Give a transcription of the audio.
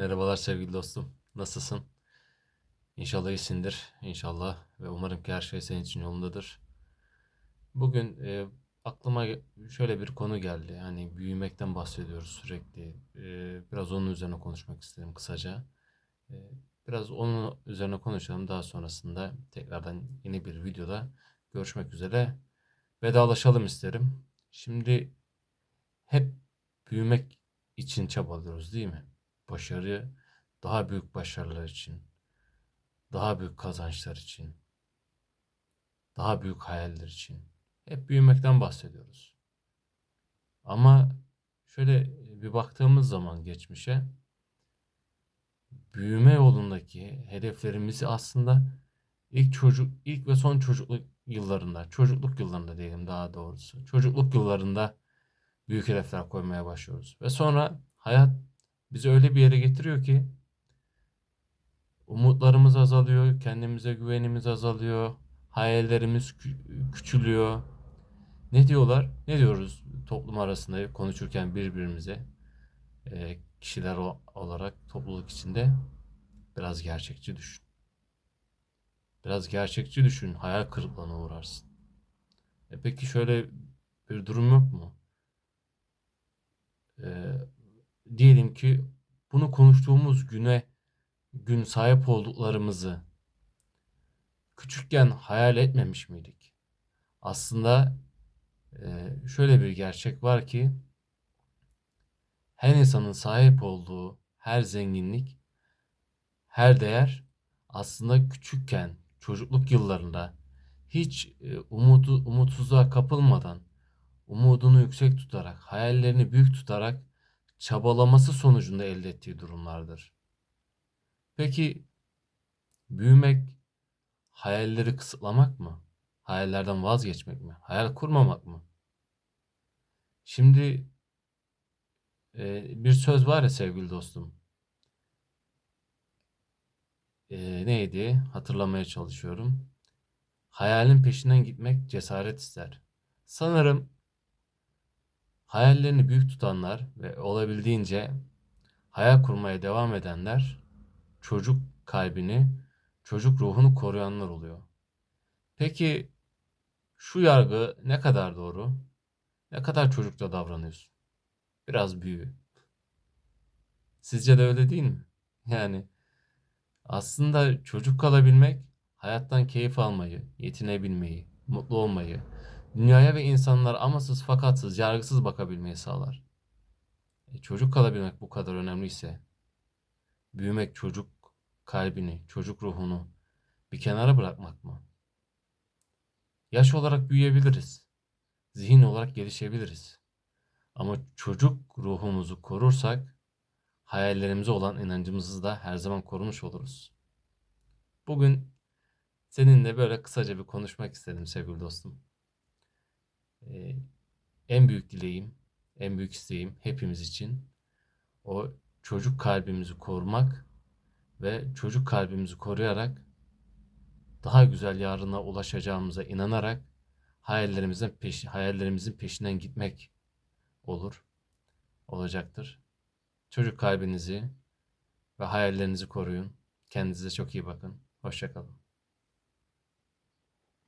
Merhabalar sevgili dostum. Nasılsın? İnşallah iyisindir. İnşallah ve umarım ki her şey senin için yolundadır. Bugün e, aklıma şöyle bir konu geldi. Yani büyümekten bahsediyoruz sürekli. E, biraz onun üzerine konuşmak istedim kısaca. E, biraz onun üzerine konuşalım. Daha sonrasında tekrardan yeni bir videoda görüşmek üzere. Vedalaşalım isterim. Şimdi hep büyümek için çabalıyoruz değil mi? Başarı, daha büyük başarılar için, daha büyük kazançlar için, daha büyük hayaller için. Hep büyümekten bahsediyoruz. Ama şöyle bir baktığımız zaman geçmişe, büyüme yolundaki hedeflerimizi aslında ilk çocuk, ilk ve son çocukluk yıllarında, çocukluk yıllarında diyelim daha doğrusu. Çocukluk yıllarında büyük hedefler koymaya başlıyoruz. Ve sonra hayat bizi öyle bir yere getiriyor ki umutlarımız azalıyor, kendimize güvenimiz azalıyor, hayallerimiz kü- küçülüyor. Ne diyorlar? Ne diyoruz toplum arasında konuşurken birbirimize e, kişiler olarak topluluk içinde biraz gerçekçi düşün. Biraz gerçekçi düşün, hayal kırıklığına uğrarsın. E peki şöyle bir durum yok mu? E, diyelim ki bunu konuştuğumuz güne gün sahip olduklarımızı küçükken hayal etmemiş miydik? Aslında e, şöyle bir gerçek var ki her insanın sahip olduğu her zenginlik, her değer aslında küçükken, çocukluk yıllarında hiç e, umudu, umutsuzluğa kapılmadan, umudunu yüksek tutarak, hayallerini büyük tutarak çabalaması sonucunda elde ettiği durumlardır. Peki büyümek hayalleri kısıtlamak mı? Hayallerden vazgeçmek mi? Hayal kurmamak mı? Şimdi e, bir söz var ya sevgili dostum. E, neydi? Hatırlamaya çalışıyorum. Hayalin peşinden gitmek cesaret ister. Sanırım hayallerini büyük tutanlar ve olabildiğince hayal kurmaya devam edenler çocuk kalbini, çocuk ruhunu koruyanlar oluyor. Peki şu yargı ne kadar doğru? Ne kadar çocukça davranıyorsun? Biraz büyü. Sizce de öyle değil mi? Yani aslında çocuk kalabilmek, hayattan keyif almayı, yetinebilmeyi, mutlu olmayı, dünyaya ve insanlara amasız fakatsız, yargısız bakabilmeyi sağlar. E, çocuk kalabilmek bu kadar önemliyse, büyümek çocuk kalbini, çocuk ruhunu bir kenara bırakmak mı? Yaş olarak büyüyebiliriz. Zihin olarak gelişebiliriz. Ama çocuk ruhumuzu korursak hayallerimize olan inancımızı da her zaman korumuş oluruz. Bugün seninle böyle kısaca bir konuşmak istedim sevgili dostum. Ee, en büyük dileğim, en büyük isteğim hepimiz için o çocuk kalbimizi korumak ve çocuk kalbimizi koruyarak daha güzel yarına ulaşacağımıza inanarak hayallerimizin peşi, hayallerimizin peşinden gitmek olur, olacaktır. Çocuk kalbinizi ve hayallerinizi koruyun. Kendinize çok iyi bakın. Hoşçakalın.